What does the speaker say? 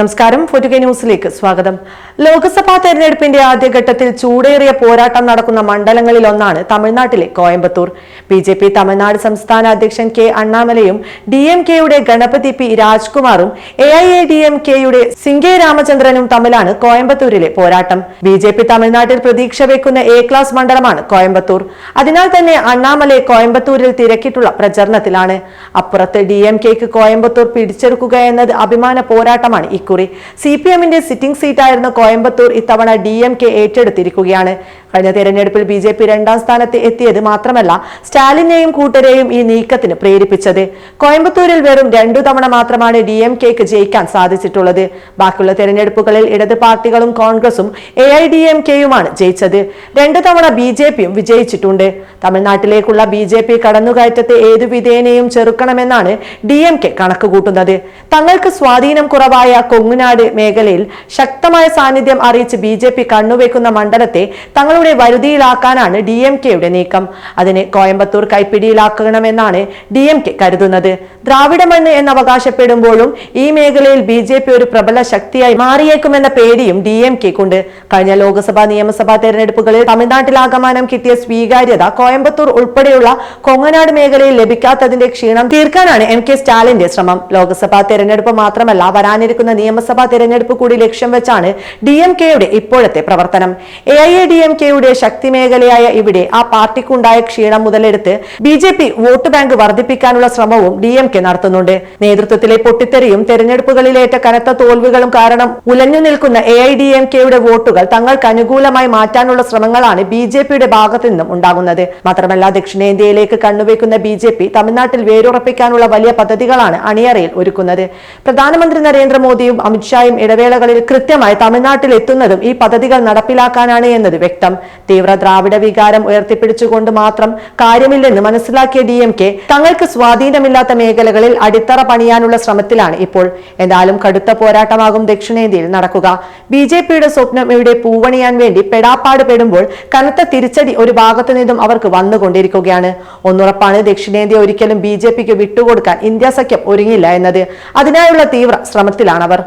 നമസ്കാരം. ഫോർട്ടുകെ ന്യൂസിലേക്ക് സ്വാഗതം. ലോക്സഭാ തെരഞ്ഞെടുപ്പിന്റെ ആദ്യഘട്ടത്തിൽ ചൂടേറിയ പോരാട്ടം നടക്കുന്ന മണ്ഡലങ്ങളിൽ ഒന്നാണ് തമിഴ്നാട്ടിലെ Coimbatore. B J P Tamil Nadu സംസ്ഥാന അധ്യക്ഷൻ കെ അണ്ണാമലയും ഡി എം കെയുടെ Ganapathy P രാജ്കുമാറും A I A D M കെയുടെ സിംഗെ രാമചന്ദ്രനും തമ്മിലാണ് കോയമ്പത്തൂരിലെ പോരാട്ടം. ബി ജെ പി തമിഴ്നാട്ടിൽ പ്രതീക്ഷ വെക്കുന്ന എ ക്ലാസ് മണ്ഡലമാണ് കോയമ്പത്തൂർ. അതിനാൽ തന്നെ അണ്ണാമലെ കോയമ്പത്തൂരിൽ തിരക്കിട്ടുള്ള പ്രചരണത്തിലാണ്. അപ്പുറത്ത് ഡി എം കെക്ക് കോയമ്പത്തൂർ പിടിച്ചെടുക്കുക എന്നത് അഭിമാന പോരാട്ടമാണ് ഇക്കുറി സി പി എമ്മിന്റെ സിറ്റിംഗ് സീറ്റായിരുന്ന കോയമ്പത്തൂർ ഇത്തവണ ഡി എം കെ ഏറ്റെടുത്തിരിക്കുകയാണ്. കഴിഞ്ഞ തെരഞ്ഞെടുപ്പിൽ ബി ജെ പി രണ്ടാം സ്ഥാനത്ത് എത്തിയത് മാത്രമല്ല സ്റ്റാലിനെയും കൂട്ടരെയും ഈ നീക്കത്തിന് പ്രേരിപ്പിച്ചത്. കോയമ്പത്തൂരിൽ വെറും രണ്ടു തവണ മാത്രമാണ് ഡി എം കെക്ക് ജയിക്കാൻ സാധിച്ചിട്ടുള്ളത്. ബാക്കിയുള്ള തെരഞ്ഞെടുപ്പുകളിൽ ഇടത് പാർട്ടികളും കോൺഗ്രസും എ ഐ ഡി എം കെയുമാണ് ജയിച്ചത്. രണ്ടു തവണ ബി ജെ പിയും വിജയിച്ചിട്ടുണ്ട്. തമിഴ്നാട്ടിലേക്കുള്ള ബി ജെ പി കടന്നുകയറ്റത്തെ ഏതു വിധേനയും ചെറുക്കണമെന്നാണ് ഡി എം കെ കണക്കുകൂട്ടുന്നത്. തങ്ങൾക്ക് സ്വാധീനം കുറവായ കൊങ്ങുനാട് മേഖലയിൽ ശക്തമായ സാന്നിധ്യം അറിയിച്ച് ബി ജെ പി കണ്ണുവെക്കുന്ന മണ്ഡലത്തെ തങ്ങളുടെ വരുതിയിലാക്കാനാണ് ഡി എം കെയുടെ നീക്കം. അതിന് കോയമ്പത്തൂർ കൈപ്പിടിയിലാക്കണമെന്നാണ് ഡി എം കെ കരുതുന്നത്. ദ്രാവിഡ മണ്ണ് എന്ന് അവകാശപ്പെടുമ്പോഴും ഈ മേഖലയിൽ ബി ജെ പി ഒരു പ്രബല ശക്തിയായി മാറിയേക്കുമെന്ന പേടിയും ഡി എം കെക്കുണ്ട്. കഴിഞ്ഞ ലോക്സഭാ നിയമസഭാ തെരഞ്ഞെടുപ്പുകളിൽ തമിഴ്നാട്ടിലാകമാനം കിട്ടിയ സ്വീകാര്യത കോയമ്പത്തൂർ ഉൾപ്പെടെയുള്ള കൊങ്ങനാട് മേഖലയിൽ ലഭിക്കാത്തതിന്റെ ക്ഷീണം തീർക്കാനാണ് എം കെ സ്റ്റാലിന്റെ ശ്രമം. ലോക്സഭാ തെരഞ്ഞെടുപ്പ് മാത്രമല്ല വരാനിരിക്കുന്ന നിയമസഭാ തെരഞ്ഞെടുപ്പ് കൂടി ലക്ഷ്യം വെച്ചാണ് ഡി എം കെയുടെ ഇപ്പോഴത്തെ പ്രവർത്തനം. A I A D M കെയുടെ ശക്തി മേഖലയായ ഇവിടെ ആ പാർട്ടിക്കുണ്ടായ ക്ഷീണം മുതലെടുത്ത് B J P vote bank വർദ്ധിപ്പിക്കാനുള്ള ശ്രമവും ഡി എം കെ നടത്തുന്നുണ്ട്. നേതൃത്വത്തിലെ പൊട്ടിത്തെറിയും തെരഞ്ഞെടുപ്പുകളിലേറ്റ കനത്ത തോൽവികളും കാരണം ഉലഞ്ഞു നിൽക്കുന്ന എ ഐ ഡി എം കെയുടെ വോട്ടുകൾ തങ്ങൾക്ക് അനുകൂലമായി മാറ്റാനുള്ള ശ്രമങ്ങളാണ് ബി ജെ പിയുടെ ഭാഗത്തു നിന്നും ഉണ്ടാകുന്നത്. മാത്രമല്ല ദക്ഷിണേന്ത്യയിലേക്ക് കണ്ണുവെക്കുന്ന ബി ജെ പി തമിഴ്നാട്ടിൽ വേരുറപ്പിക്കാനുള്ള വലിയ പദ്ധതികളാണ് അണിയറയിൽ ഒരുക്കുന്നത്. പ്രധാനമന്ത്രി നരേന്ദ്രമോദിയും അമിത്ഷായും ഇടവേളകളിൽ കൃത്യമായി തമിഴ്നാട്ടിൽ എത്തുന്നതും ഈ പദ്ധതികൾ നടപ്പിലാക്കാനാണ് എന്നത് വ്യക്തം. തീവ്ര ദ്രാവിഡ വികാരം ഉയർത്തിപ്പിടിച്ചുകൊണ്ട് മാത്രം കാര്യമില്ലെന്ന് മനസ്സിലാക്കിയ ഡി എം കെ തങ്ങൾക്ക് സ്വാധീനമില്ലാത്ത മേഖലകളിൽ അടിത്തറ പണിയാനുള്ള ശ്രമത്തിലാണ് ഇപ്പോൾ. എന്തായാലും കടുത്ത പോരാട്ടമാകും ദക്ഷിണേന്ത്യയിൽ നടക്കുക. ബി ജെ പിയുടെ സ്വപ്നം ഇവിടെ പൂവണിയാൻ വേണ്ടി പെടാപ്പാട് പെടുമ്പോൾ കനത്ത തിരിച്ചടി ഒരു ഭാഗത്തു നിന്നും അവർക്ക് വന്നുകൊണ്ടിരിക്കുകയാണ്. ഒന്നുറപ്പാണ് ദക്ഷിണേന്ത്യ ഒരിക്കലും ബി ജെ പിക്ക് വിട്ടുകൊടുക്കാൻ ഇന്ത്യ സഖ്യം ഒരുങ്ങില്ല എന്നത്. അതിനായുള്ള തീവ്ര ശ്രമത്തിലാണവർ